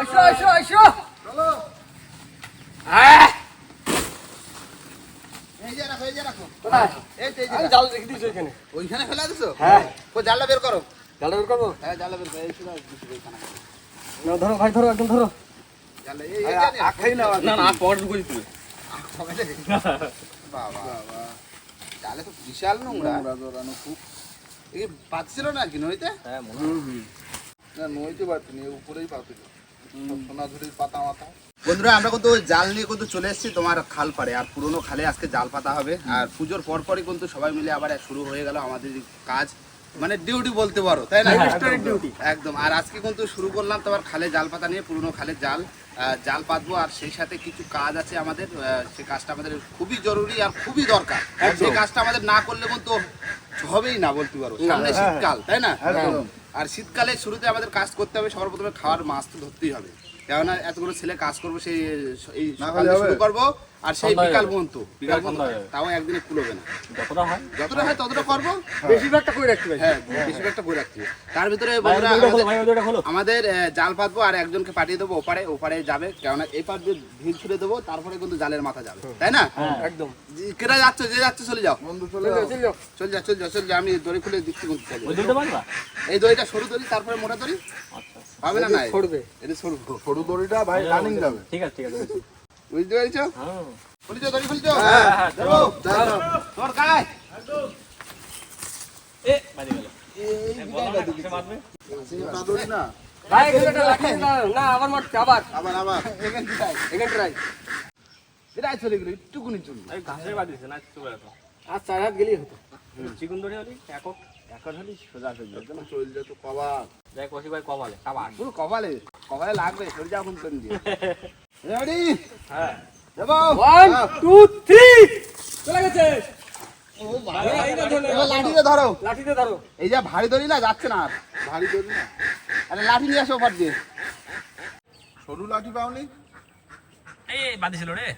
আসো আসো আসো। ওইখানে ওইখানে ফেলা দিছো? হ্যাঁ। জালটা বের করো। জালটা বের করব? হ্যাঁ জালটা বের করো। ধরো ভাই ধরো একদম ধরো। না না না পকেট ঢুকে দিতে বাবা জালে তো বিশাল নোংরা। খুব। এই পাচ্ছিল না কি নইতে? হ্যাঁ না নইতে পারতেনি উপরেই পাতিল সোনাঝুরির পাতা মাথা বন্ধুরা আমরা কিন্তু জাল নিয়ে কিন্তু চলে এসেছি তোমার খাল পাড়ে। আর পুরোনো খালে আজকে জাল পাতা হবে। আর পুজোর পর পরই কিন্তু সবাই মিলে আবার শুরু হয়ে গেল আমাদের কাজ। মানে ডিউটি বলতে পারো তাই না? একদম আর আজকে কিন্তু শুরু করলাম তোমার খালে জাল পাতা নিয়ে পুরোনো খালে জাল জাল পাতবো। আর সেই সাথে কিছু কাজ আছে আমাদের সেই কাজটা আমাদের খুবই জরুরি আর খুবই দরকার। সেই কাজটা আমাদের না করলে কিন্তু হবেই না বলতে পারো। সামনে শীতকাল তাই না? আর শীতকালে শুরুতে আমাদের কাজ করতে হবে সর্বপ্রথমে প্রথমে খাওয়ার মাছ তো ধরতেই হবে। কেননা এতগুলো ছেলে কাজ করব সেই এই না সকালে হলে হবে? শুরু করব আর সেই বিকাল পর্যন্ত। বিকাল পর্যন্ত হয়ে। তাও একদিনে কুলোবে না। যতটা হয়। যতটা হয় ততটা করব। বেশিরভাগটা করে রাখতে হ্যাঁ বেশিরভাগটা করে রাখতে তার ভিতরে ভাই বন্ধুরা ওটা খোলো আমাদের- জাল পাতবো আর একজনকে পাঠিয়ে দেবো ওপারে। ওপারে যাবে কেননা এই পার দিয়ে ভিড় ছুড়ে দেবো তারপরে কিন্তু জালের মাথা যাবে। তাই না? একদম। কেরা যাচ্ছে যে যাচ্ছে চলে যাও। বন্ধু চলে যাও। চল যাও চল যা চল যা চল যা আমি দড়ি খুলে দিচ্ছি কিন্তু। যাও। এই দড়িটা সরু দড়ি তারপরে মোটা দড়ি। আচ্ছা। পাবে না নাই? ছড়বে। এটা সরু সরু দড়িটা ভাই রানিং যাবে। ঠিক আছে ঠিক আছে বুঝতে পেরেছ? হ্যাঁ। খুলিছো দড়ি খুলিছো? হ্যাঁ, হ্যাঁ, যাব তোর কাজ এ বাজে গেল। কিসে মারবে? দড়ি না। ভাই লাঠি না না আবার। আবার আবার। আবার এখানে এখানে ট্রাই এটা চলে গেল একটুকুনি এই ঘাসে বাজিছে না কিছু বেরোতো আর চার হাত গেলেই হতো। চিকুন ধরে হলি একক। একক হলি সোজা চলে যাবে চল যেত কবার দেখ ভাই কমালে সাবাস। পুরো কপালে কপালে লাগবে সরে যাও ফোন করে দিয়ে রেডি হ্যাঁ। যাব? ওয়ান টু থ্রি চলে গেছে। এইটা ধরে এবার লাঠিতে ধরো। লাঠিতে ধরো। এই যা ভারী দড়ি না যাচ্ছে না আর। ভারী দড়ি না? আরে লাঠি নিয়ে আসো ওপার দিয়ে। সরু লাঠি পাওনি? এই বাদিছিল রে।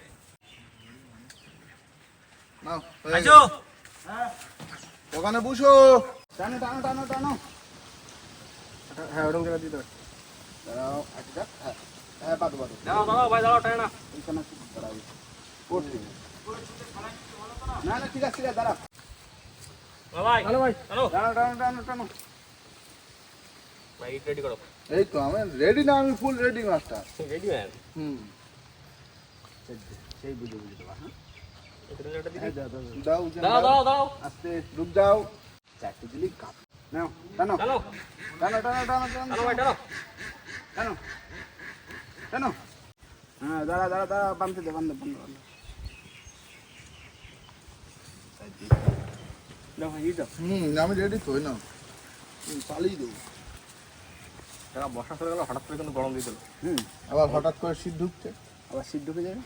নাও ওখানে বসো। টানো টানো টানো টানো হ্যাঁ ওরকম জায়গা দিতে দাঁড়াও আচ্ছা হ্যাঁ হ্যাঁ পাতো পাতো দাঁড়াও দাঁড়াও ভাই দাঁড়াও টানা এইখানে দাঁড়াও করছি না না ঠিক আছে ঠিক আছে দাঁড়াও ভাই ভালো ভাই চলো টানো টানো টানো টানো ভাই রেডি করো এই তো আমি রেডি না আমি full ready master ready man hmm সেই বুঝে বুঝে দেবা হ্যাঁ এখানে একটা দিবি এই দাও, দাও, দাও। দাও উজান দাঁড়াও দাও দাঁড়াও দাঁড়াও আস্তে ডুব যাও চারটে দিলি কাপ নাও টানো টানো টানো টানো টানো ভাই টানো টানো টানো হ্যাঁ দাঁড়া দাঁড়া দাঁড়া বাঁধতে দে দাও ভাই এই দাও হুম আমি রেডি তো না পালিয়ে দেবো। টাকা বর্ষা চলে গেল হঠাৎ করে কিন্তু গরম দিয়ে দিল। হুম। আবার হঠাৎ করে শীত ঢুকছে? আবার শীত ঢুকে যাবে?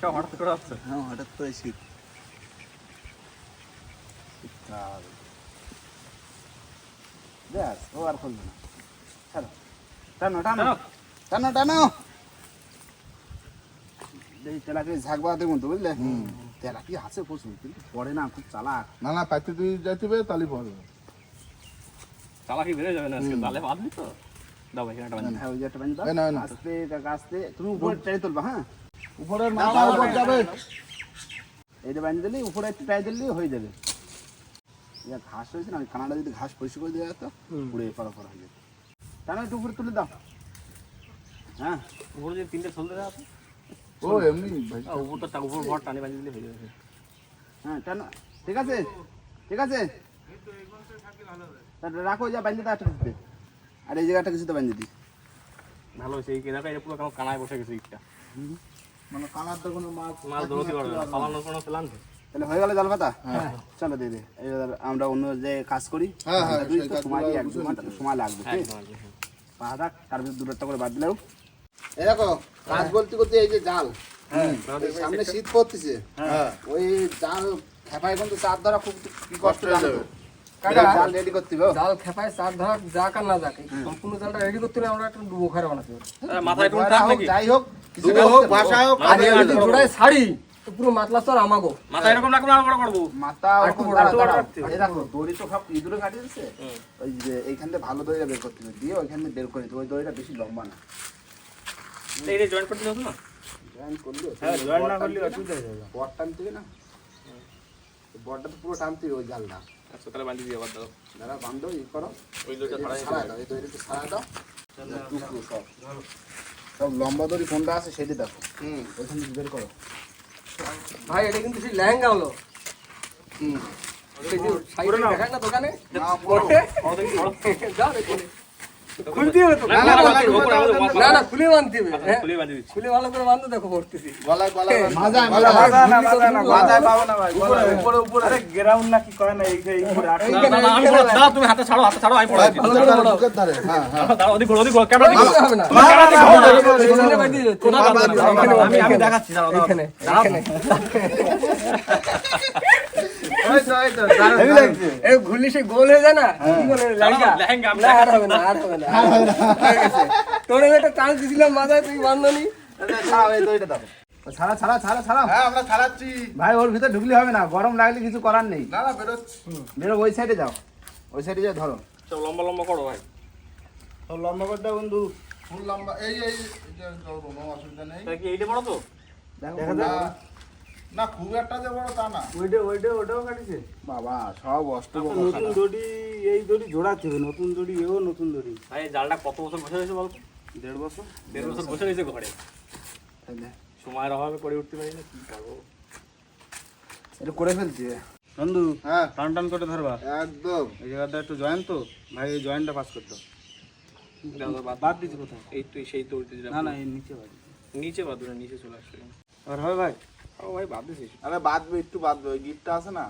সব হঠাৎ করে আসছে। হ্যাঁ হঠাৎ করে শীত। ব্যাস ও আর খুলবে না। ছাড়ো। টানো টানো। টানো। টানো টানো। এই তেলাকে ঝাঁক বাড়াতে মতো বুঝলে? হাসে প্রচুর কিন্তু পড়ে না খুব চালাক। না না পাইতে তুই যাইতে তালি পড়বে। চালাকি বেড়ে যাবে না তো। হ্যাঁ উপরে টাই তুলবা হ্যাঁ? উপরের যাবে। এইটা বানিয়ে দিলি উপরে একটু টাই দিলি হয়ে যাবে। যা ঘাস হয়েছে না কানাডা যদি ঘাস পরিষ্কার করে দেওয়া যেত পুড়ে পড়া পড়া হয়ে যেত। টানো একটু উপরে তুলে দাও। হ্যাঁ? উপরে যে তিনটে সোল দেওয়া আছে। ও এমনি উপরটা উপর ঘর টানি বাঁধি দিলে হয়ে যাবে। হ্যাঁ টানো ঠিক আছে? ঠিক আছে? রাখো যা বানিয়ে দাও একটা দিতে আর এই জায়গাটা কিছুতে বানিয়ে দিই ভালো হয়েছে এই কেনাটা এটা পুরো কেমন কানায় বসে গেছে ইটটা। মানে কানার তো কোনো মাছ মাছ ধরতে পারবে না। পালানোর কোনো প্ল্যান তাহলে হয়ে গেল জাল পাতা চলো দিয়ে দে। এবার আমরা অন্য যে কাজ করি হ্যাঁ, হ্যাঁ, সময় দিয়ে এক দু ঘণ্টা সময় লাগবে। পাহাড়া তার ভিতরে দূরত্ব করে বাদ দিলেও এই দেখো কাজ বলতে করতে এই যে জাল সামনে শীত পড়তেছে। হ্যাঁ। ওই জাল খেপায় কিন্তু চার ধরা খুব কি কষ্ট হয়ে জাল রেডি করতে হবে। জাল খেপায় চার ধরা যাক আর না যাক এই সম্পূর্ণ জালটা রেডি করতে হলে আমরা একটা ডুবো খারে বানাতে হবে। মাথায় যাই হোক ডুবো আর জোড়ায় তো পুরো মাতলা তো আমাগো। মাথা এরকম রাখব বড় করব। মাথা একটু বড়। রাখতে এই দেখো দড়ি তো সব ইঁদুরে দিচ্ছে ওই যে এইখান থেকে ভালো দড়িটা বের করতে হবে। দিয়ে ওইখান থেকে বের করে দিতে ওই দড়িটা বেশি লম্বা না। এই রে জয়েন করতে হতো না জয়েন করলে হ্যাঁ জয়েন না করলে অসুবিধা হয়ে যাবে। টানতে না? বটটা তো পুরো টানতে ওই জালটা। আচ্ছা তাহলে বান্ধি দিয়ে আবার দাও। যারা বান্ধব ই করো। ওই দড়িটা ছাড়াই সারা দাও। এই দড়িটা সারা দাও। টুকরো সব। সব লম্বা দড়ি কোনটা আছে সেটি দেখো। হুম। ওইখান থেকে বের করো। ভাই এটা কিন্তু সেই লেহেঙ্গা হলো। হুম। দেখায় না দোকানে? যাও দেখুন খুলতে হবে তো না, না, খুলে বাঁধতে হবে খুলে ভালো করে বাঁধো দেখো পাবো না ভাই উপরে উপরে আরে গ্রাউন্ড না কি কয় না এই এই উপরে না, না, আমি তুমি হাতে ছাড়ো হাতে ছাড়ো আমি পড়াচ্ছি ভালো করে পড়াও। বুকের হ্যাঁ হ্যাঁ দাঁড়াও ওদিক ঘোরো, ক্যামেরা দিকে হবে না কোথায় বাঁধবে না? আমি আমি দেখাচ্ছি দাঁড়াও, দাঁড়াও। ঘুরলি সে গোল হয়ে যায় না? হয়ে। তোর একটা চান্স মাথায় তুই বান্ধনি। ছাড়া ছাড়া ছাড়া ছাড়া হ্যাঁ আমরা ছাড়াচ্ছি। ভাই ওর ভিতরে ঢুকলে হবে না। গরম লাগলে কিছু করার নেই। না না বেরোচ্ছি। বেরো ওই সাইডে যাও। ওই সাইডে যাও ধরো। সব লম্বা লম্বা করো ভাই। সব লম্বা করে দাও বন্ধু। ফুল লম্বা। এই এই অসুবিধা নেই। এইটা বড় তো? দেখা না খুব একটা যে বড় তা না। ওইটা ওইটা ওটাও কাটিছে? বাবা সব অষ্টম নতুন দড়ি এই দড়ি হবে নতুন দড়ি এও নতুন দড়ি। ভাই জালটা কত বছর বসে রয়েছে বলতো? দেড় বছর। দেড় বছর বসে রয়েছে ঘরে। সময়ের অভাবে করে উঠতে পারি না কি করব? এটা করে ফেলছি বন্ধু হ্যাঁ। টান টান করে ধরবা। একদম। এই জায়গাটা একটু জয়েন তো। ভাই এই জয়েনটা পাস করতে বাদ। দিচ্ছি কোথায়? এই তো সেই তো উঠতে না না এই নিচে বাদ নিচে বাদ নিচে চলে আসছে আর হবে ভাই? ও ভাই বাদ দিছিস আরে বাঁধবে একটু বাঁধবে ওই গিফটটা আছে না?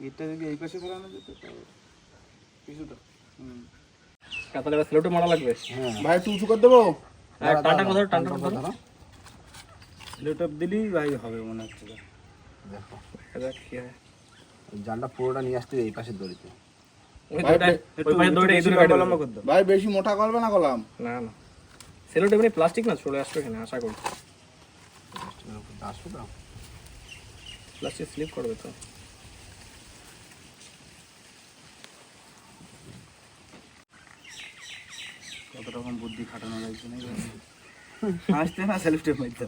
গিটটা যদি এই পাশে যেত কিছুটা। হুম। স্লোটে মারা লাগবে? ভাই একটু উঁচু করে দেবো? আর টানটা কথা টানটা কথা দিলেই ভাই হবে মনে হচ্ছে। দেখো। দেখ কি হয়। জালটা পুরোটা নিয়ে আসতে এই দড়িতে। পাশে দড়িটা এই দড়ি কাটে লম্বা করে দাও ভাই বেশি মোটা করবে না কলাম? না না। সেলোটা প্লাস্টিক না চলে আসবে এখানে আশা করি। আসবে তো প্লাস্টিক স্লিপ করবে তো। কত রকম বুদ্ধি খাটানো লাগছে না আসতে না সেলফ স্টেপ মারতে।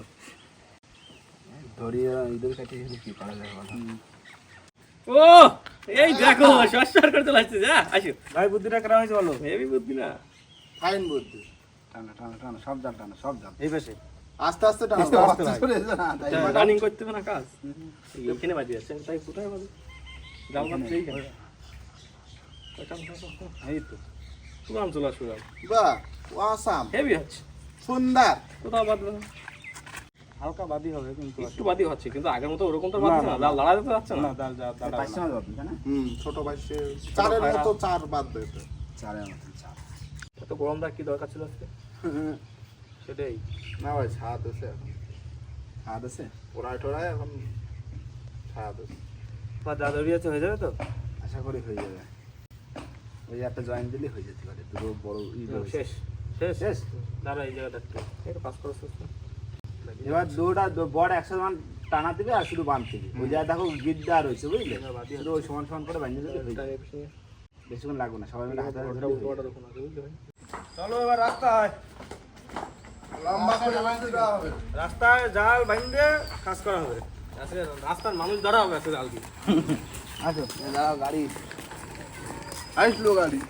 দড়ি ইঁদুর কাটিয়ে কি করা যাবে? ও এই দেখো সরসর করে চলে আসছে যা আসো। ভাই বুদ্ধিটা কেন হয়েছে বলো? হেভি বুদ্ধি না। ফাইন বুদ্ধি। টানা টানা টানা সব জাল টানা সব জাল। এই পাশে। আস্তে আস্তে টানা আস্তে আস্তে আস্তে চলে এসো না, তাই রানিং করতে হবে না কাজ। এইখানে বাজি যাচ্ছে তাই কোথায় বাজে? জাল বাজছে এইখানে এই তো। পুরান চলে আসবে বাহ ওয়াসাম হেভি হচ্ছে। সুন্দর। কোথাও বাদবে না। হালকা বাদি হবে কিন্তু একটু বাদি হচ্ছে কিন্তু আগের মতো ওরকম তো বাদছে না দাঁড়া যেতে যাচ্ছে না। না দাল পাঁচটা না। বাদ না? হুম ছোট পাশে চারের মতো চার বাদ দেবে চারের মতো চার। এত গরম দাগ কি দরকার ছিল আজকে? সেটাই না ভাই ছাদ আছে এখন। ছাদ আছে? ওড়ায় টোড়ায় এখন ছাদ আছে। বা দাদরি আছে হয়ে যাবে তো? আশা করি হয়ে যাবে। ওই একটা জয়েন দিলে হয়ে যেতে পারে দুটো বড় শেষ। শেষ? শেষ। দাঁড়া এই জায়গাটা একটু পাস করো এবার দুটা বড় একসাথে মান টানা দিবে আর শুধু বাঁধ দিবে। ওই জায়গায় দেখো গিদ্দা রয়েছে বুঝলে? শুধু ওই সমান সমান করে বাঁধিয়ে দিলে বেশিক্ষণ লাগবে না সবাই মিলে হাতে? চলো এবার রাস্তায়। লম্বা করে বাঁধতে দেওয়া হবে রাস্তায় জাল বাঁধতে কাজ করা হবে। রাস্তার মানুষ দাঁড়া হবে জাল দিয়ে আসো দাঁড়াও গাড়ি। আসলো গাড়ি।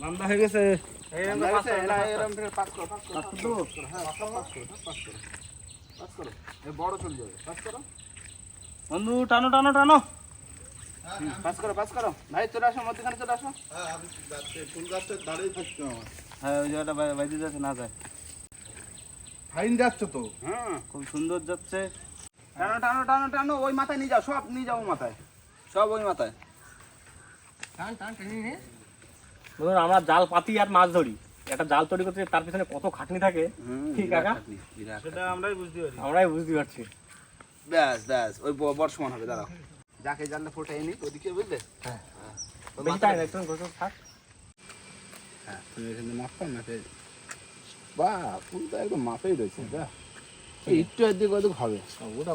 বান্ধা হয়ে গেছে। বড় চলে যাবে। করো। বন্ধু টানো টানো টানো। পাস করো পাস করো। ভাই চলে আসো মধ্যখানে চলে আসো। হ্যাঁ আমি যাচ্ছি। ফুল গাছটা দাঁড়িয়ে থাকছি আমার হ্যাঁ ওই জায়গাটা বাইরে যাচ্ছে না যায়। ফাইন যাচ্ছ তো। হ্যাঁ খুব সুন্দর যাচ্ছে। টানো টানো টানো টানো ওই মাথায় নিয়ে যাও সব নিয়ে যাও মাথায়। সব ওই মাথায়। টান টান টেনে নে। ধরুন আমরা জাল পাতি আর মাছ ধরি। একটা জাল তৈরি করতে তার পিছনে কত খাটনি থাকে। ঠিক কাকা? সেটা আমরাই বুঝতে পারি। আমরাই বুঝতে পারছি। ব্যাস ব্যাস ওই ব- বড় সমান হবে দাঁড়াও। যাকে জানলে ফোটা এনে ওদিকে বুঝলে? না থাক। হ্যাঁ তুমি এখানে মাপা মাপে বাহ ফুল তো একদম মাপেই রয়েছে এই একটু এদিক ওদিক হবে। ওটা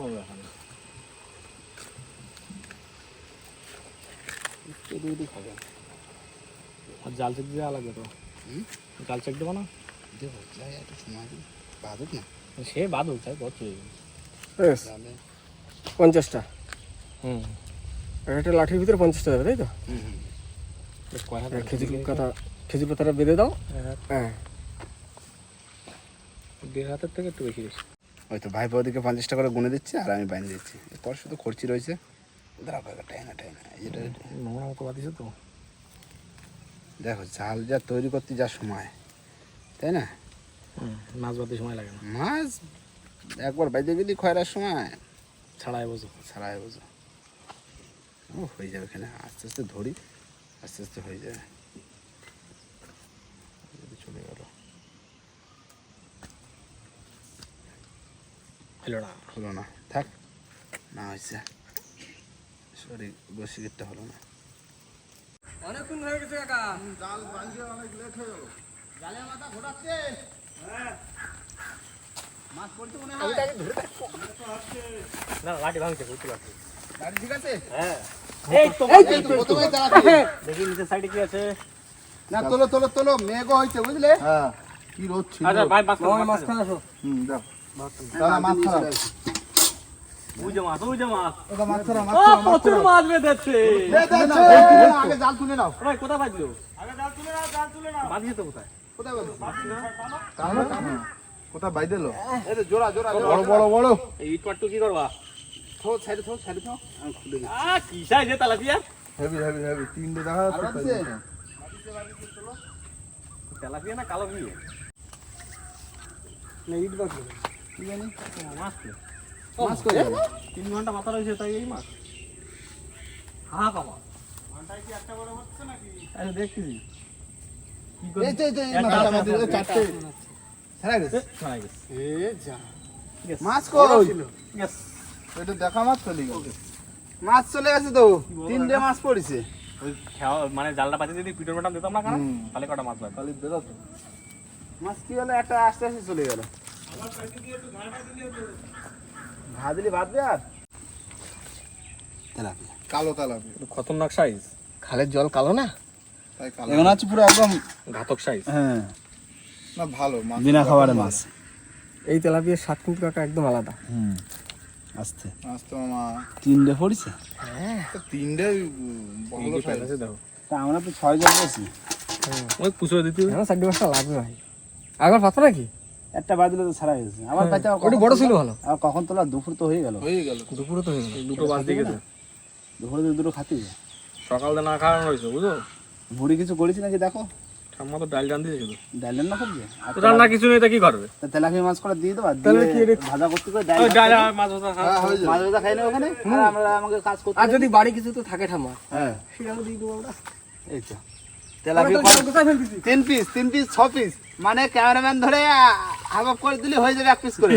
একটু এদিক হবে। আর জাল চেক দেওয়া লাগবে তো? জাল চেক দেবো না? দেখো যাই একটু সময় না? সে কত পঞ্চাশটা। হুম। একটা লাঠির ভিতরে পঞ্চাশটা যাবে তাই তো? খেজুর পাতা খেজুর পাতাটা বেঁধে দাও। হ্যাঁ। দেড় হাতের থেকে একটু বেশি বেশি। ওই তো ভাই ওদিকে পঞ্চাশটা করে গুনে দিচ্ছে আর আমি বাইন দিচ্ছি। এরপর শুধু খরচি রয়েছে। তো? দেখো জাল যা তৈরি করতে যা সময় তাই না? মাছ বাদতে সময় লাগে না। মাছ একবার বাইতে গেলি খয়রার সময়। ছাড়াই বোঝো। ছাড়াই বোঝো। ও হয়ে যাবে এখানে। আস্তে আস্তে ধরি আস্তে আস্তে হয়ে যাবে চলে গেল। হলো না হলো না। থাক না হয়েছে। সরি বসিকিটটা হলো না। অনেকক্ষণ হয়ে গেছে কাকা মাছ পড়তে মনে হয়। না লাঠি ভাঙছে বুঝতে পারছি। গাড়ি ঠিক আছে? হ্যাঁ। এই তো এই তো প্রথমেই দাঁড়াতে দেখি নিচের সাইডে কি আছে? না তোলো তোলো তোলো মেঘও হয়েছে বুঝলে? হ্যাঁ। কি রোদ ছিল। আচ্ছা ভাই মাছ মামা মাছ খাওয়া হুম দাও দাঁড়া মাছ ছাড়া বুঝে মাছ বুঝে মাছ। ওটা মাছ ছাড়া মাছ ও প্রচুর মাছ বেঁধেছে। আগে জাল তুলে নাও। ভাই কোথায় বাজলো আগে জাল তুলে নাও জাল তুলে নাও। বাজিয়ে তো কোথায়? কোথায় বলো কোথা বাই দিলো এই তো জোড়া জোড়া বড় বড় বড়। এই ইট পাট্টু কি করবা? থো সাইডে থো সাইডে থো আমি খুলে দিচ্ছি। আ কি সাইজে তালাপিয়া? হেভি হেভি হেভি তিনটে দেখা আর তেলাপিয়া না কালো কি না ইট বাকি কি জানি? মাছ তো মাছ করে তিন ঘণ্টা মাথা রয়েছে তাই এই মাছ। হা কামা আরে দেখছি। কি করে এই তো এই তো একটা আমাদের আছে, চারটে। ছাড়া গেছে? শোনা গেছে। এ যা। মাছ কই? Yes. এটা দেখা মাছ চলে গেল মাছ চলে গেছে তো তিনটে মাছ পড়েছে। ওই মানে জালটা পাতি যদি দিতাম না কেন তাহলে কটা মাছ লাগবে? খালি বেরোতো মাছ কি হলো? একটা আস্তে আস্তে চলে গেল। ভাজলি বাদবে আর? তেলাপিয়া। কালো খতরনাক সাইজ খালের জল কালো না? তাই এখন আছে পুরো একদম ঘাতক সাইজ হ্যাঁ। না ভালো মাছ বিনা খাবারে মাছ। এই তেলাপিয়ার স্বাদ কিন্তু কাকা একদম আলাদা। হুম। আস্তে। মাছ তো তিনটে পড়েছে? তো তিনটে বড়। দেখো। তা আমরা তো ছয় জন পেয়েছি ওই পুষো দিতে। লাগবে ভাই। পাতো নাকি? একটা বাদলে তো ছাড়া গেছে। আবার পাইতে ওটা বড় ছিল ভালো। আর কখন তোলা? দুপুর তো হয়ে গেল। হয়ে গেল। দুপুরে তো হয়ে গেল। দুটো বাস দিয়ে গেছে। দুপুরে দুটো খাতি সকাল না খাওয়ানো হয়েছে বুঝো? ভুড়ি কিছু করেছি নাকি দেখো? ঠাম্মা তো ডাল জান দিয়েছে শুধু ডালের না করবে? তো রান্না কিছু নেই তা কি করবে? তেলাপিয়া মাছ করে দিয়ে দেবা তাহলে কি ভাজা করতে করে ডাল ডাল আর মাছ ভাজা হ্যাঁ হয়ে মাছ ভাজা খাই না ওখানে আর আমরা আমাকে কাজ করতে আর যদি বাড়ি কিছু তো থাকে ঠাম্মা হ্যাঁ। সেটাও দিয়ে দেবো আমরা। এই তো। তেলাপিয়া কর- কোথায় ফেলতেছি তিন পিস তিন পিস ছ পিস মানে ক্যামেরাম্যান ধরে হাফ আপ করে দিলে হয়ে যাবে এক পিস করে।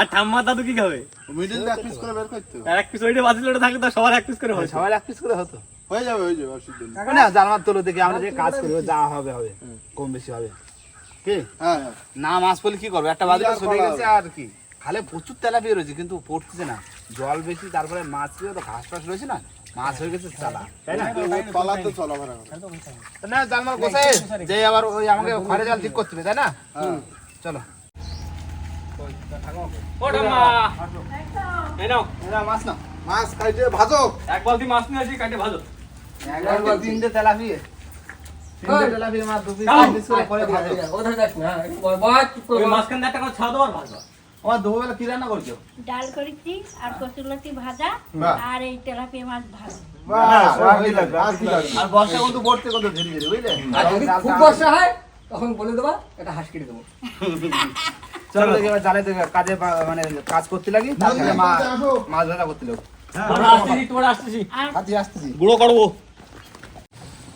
আর ঠাম্মা দাদু কি খাবে? মিডিল এক পিস করে বের করতে। আর এক পিস ওইটা বাজিল ওটা থাকলে তো সবার এক পিস করে হয় সবাই এক পিস করে হতো। হয়ে যাবে হয়ে যাবে অসুবিধা নেই। না তোলো দেখি আমরা যে কাজ করব যা হবে হবে। কম বেশি হবে। কি? হ্যাঁ হ্যাঁ। না মাছ পড়লে কি করবে? একটা চলে গেছে আর কি? খালে প্রচুর তেলাপিয়া রয়েছে কিন্তু পড়তেছে না। জল বেশি তারপরে মাছ কি তো ঘাস ফাস রয়েছে না? মাছ হয়ে গেছে চালা। তাই না? যে আবার ওই আমাকে ঘরে জল ঠিক করতে হবে তাই না? হ্যাঁ। চলো। ও ঠাম্মা। এই নাও। এরা মাছ না মাছ খাইতে ভাজো। এক বালতি মাছ নিয়ে আসি কাটে ভাজো। তিনটে তেলাপিয়া আমার দুপুরবেলা কি রান্না করছ ডাল করেছি আর কচুরলতি ভাজা আর এই তেলাপিয়া মাছ ভাজা আর বর্ষা কিন্তু পড়তে কত ধীরে ধীরে বুঝলে খুব বর্ষা হয় তখন বলে দেবা এটা হাঁস কেটে দেবো চলো দেখি এবার জালে দেখে কাজে মানে কাজ করতে লাগি মাছ ভাজা করতে লাগো আমরা আসতেছি তোমরা আসতেছি আসতেছি গুঁড়ো করব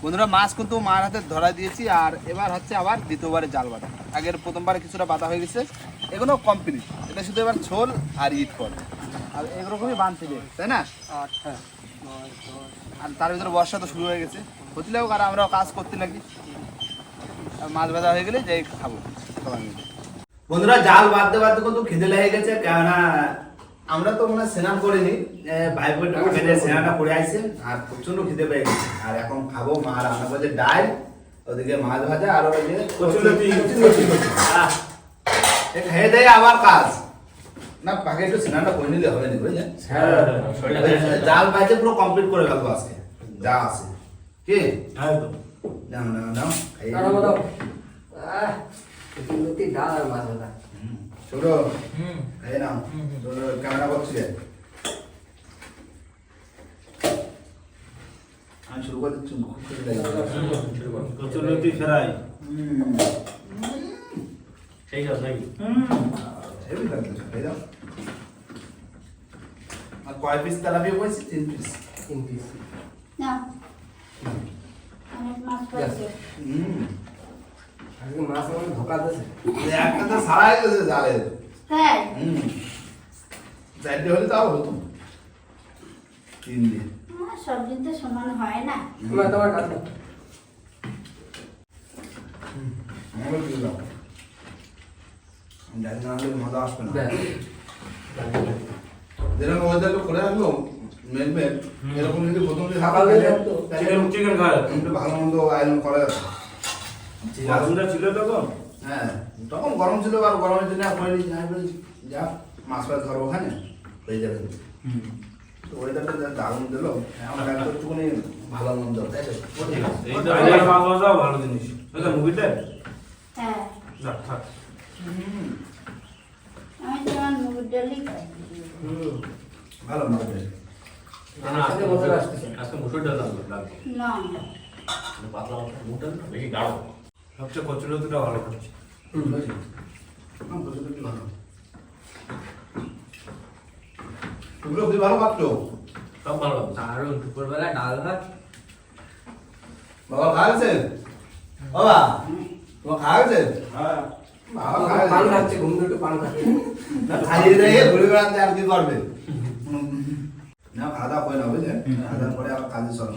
বন্ধুরা মাছ কিন্তু মার হাতে ধরা দিয়েছি আর এবার হচ্ছে আবার দ্বিতীয়বারে জাল বাঁধা। আগের প্রথমবারে কিছুটা বাতা হয়ে গেছে এগুলো কমপ্লিট এটা শুধু এবার ঝোল আর ইট কর আর এরকমই হবে তাই না? আচ্ছা। আর তার ভিতরে বর্ষা তো শুরু হয়ে গেছে। হতে লাগুক আর আমরাও কাজ করতে লাগি। আর মাছ ভাজা হয়ে গেলে যাই খাব সবাই মিলে। বন্ধুরা জাল বাঁধতে বাঁধতে কিন্তু খিদে লেগে গেছে কেননা আমরা তো মনে স্নান করিনি ভাই বোনটা বেড়ে স্নানটা করে আসছে আর প্রচণ্ড খিদে পেয়ে গেছে। আর এখন খাব মা রান্না করছে ডাল ওদিকে মাছ ভাজা আর ওই যে কচুলতি আহ, এ খেয়ে দেয় আবার কাজ। না পাকে একটু স্নানটা করে নিলে হবে না বুঝলেন জাল বাইতে পুরো কমপ্লিট করে ফেলব আজকে। যা আছে। কি? নাও নাও নাও কচুরলতি, ডাল আর মাছ ভাজা। ছোট খাইয়ে নাও ছোট ক্যামেরা করছি আমি শুরু করে দিচ্ছি খুব খুশি লাগে কচুরলতি ফ্রাই হুম সেই সব নাকি হেভি লাগছে খাইয়ে দাও আর কয় পিস তেলাপিয়া বলছি তিন পিস তিন piece। না অনেক মাছ পড়ছে হুম আজকে মাছ আমার ধোকা দিয়েছে। একটা তো সারাই গেছে জালে। তাই হুম। চারটে হলে তাও হতো। তিন দিন। সব দিন তো সমান হয় না। তোমার- তোমার কাছে। আমাকে দিয়ে দাও। ডাল না হলে মজা আসবে না। দেখ। যেরকম ওয়েদারটা করে এরকম যদি প্রথম দিন থাকা তো। চিকেন চিকেন খায় ভালো মন্দ আয়োজন করা যেত গরমটা ছিল তখন? হ্যাঁ তখন গরম ছিল আর গরমের জন্য আর বলি যা মাছ ফাছ ধরো ওখানে হয়ে যাবে। তো ওয়েদারটা যা দারুণ দিল। আমার একটুখানি ভালো মন্দ তাই ভালো জিনিস। মুভিটা হ্যাঁ। থাক। আমি তোমার মুগুর ডালই খাই। ভালো আজকে মুসুর ডাল না। পাতলা পাতলা মুসুর ডাল বেশি গাঢ়। সবচেয়ে কচুরলতিটা ভালো করছে। হুম। ভালো। খুবই ভালো পাচ্ছো সব ভালো দারুণ, দুপুরবেলা ডাল ভাত। বাবা খাওয়া বাবা তোমার খাওয়া গেছে হ্যাঁ। বাবা পান খাওয়া গেছে খাচ্ছে, ঘুম থেকে পান খাচ্ছে। খাইয়ে দিয়ে ঘুরে বেড়াতে আর কি করবে? না খাওয়া দাওয়া করে না বুঝলেন খাওয়া দাওয়া করে আবার কাজে চলো।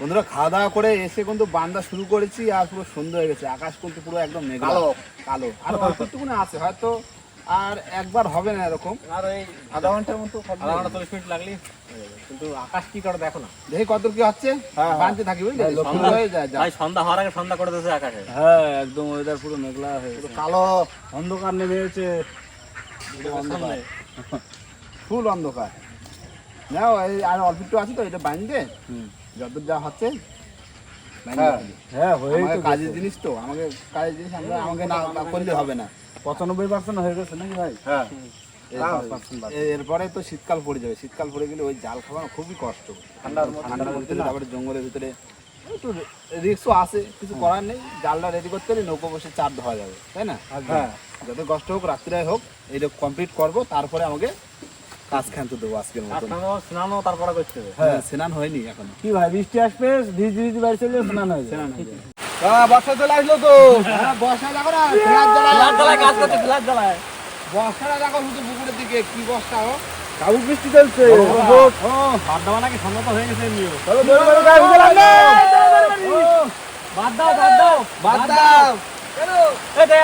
বন্ধুরা খাওয়া দাওয়া করে এসে কিন্তু বান্দা শুরু করেছি আর পুরো সন্ধ্যা হয়ে গেছে। আকাশ কিন্তু পুরো একদম মেঘলা। কালো। কালো। আর অল্প একটুকুনি আছে হয়তো আর একবার হবে না এরকম। আর ওই আধা ঘণ্টার মতো। আধা ঘণ্টা চল্লিশ মিনিট লাগলি কিন্তু আকাশ কি করে দেখো না। দেখি কত কি হচ্ছে। বানতে থাকি বুঝলি? হয়ে। ভাই সন্ধ্যা হওয়ার আগে সন্ধ্যা করে দিয়েছে আকাশে। হ্যাঁ একদম ওয়েদার পুরো মেঘলা হয়ে গেছে। কালো। অন্ধকার নেমে এসেছে। ফুল অন্ধকার। নাও এই আর অল্প একটু আছে তো এটা বাইন্দে। যত যা হচ্ছে হ্যাঁ। হয়ে কাজের জিনিস তো আমাকে কাজের জিনিস আমরা আমাকে না না করলে হবে না। পঁচানব্বই পার্সেন্ট হয়ে গেছে নাকি ভাই? হ্যাঁ। এরপরে তো শীতকাল পড়ে যাবে। শীতকাল পড়ে গেলে ওই জাল খাওয়ানো খুবই কষ্ট। ঠান্ডার তারপরে জঙ্গলের ভিতরে একটু রিক্সও আছে কিছু করার নেই। জালটা রেডি করতে হলে নৌকো বসে চার ধোয়া যাবে তাই না? হ্যাঁ যত কষ্ট হোক রাত্রে হোক এইটা কমপ্লিট করব তারপরে আমাকে কাজ খানতে দেবো আজকের আর স্নানও স্নানও তারপরে করতে হবে। হ্যাঁ স্নান হয়নি এখনও। কি ভাই বৃষ্টি আসবে ভিজ ভিজ বাড়ি চলে স্নান হয়ে স্নান হয়ে যাবে। বর্ষা চলে আসলো তো। বর্ষা দেখো না ফ্ল্যাট জ্বালায়। কাজ করতে ফ্ল্যাট জ্বালায়। বর্ষাটা দেখো শুধু পুকুরের দিকে কি বর্ষা ও। কাবুক বৃষ্টি চলছে ভাত দেওয়া নাকি সন্ধ্যা গেছে এমনিও। চলো দৌড় মারো গায়ে ভিজে লাগবে বাদ দাও বাদ দাও বাদ দাও।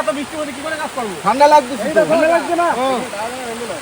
এত কি করে কাজ করব? ঠান্ডা লাগতেছে তো। লাগছে না?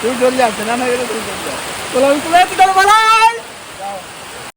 তুই চলে আসছে না না তুই চলে যা চলো আমি যাচ্ছি তাহলে পালাই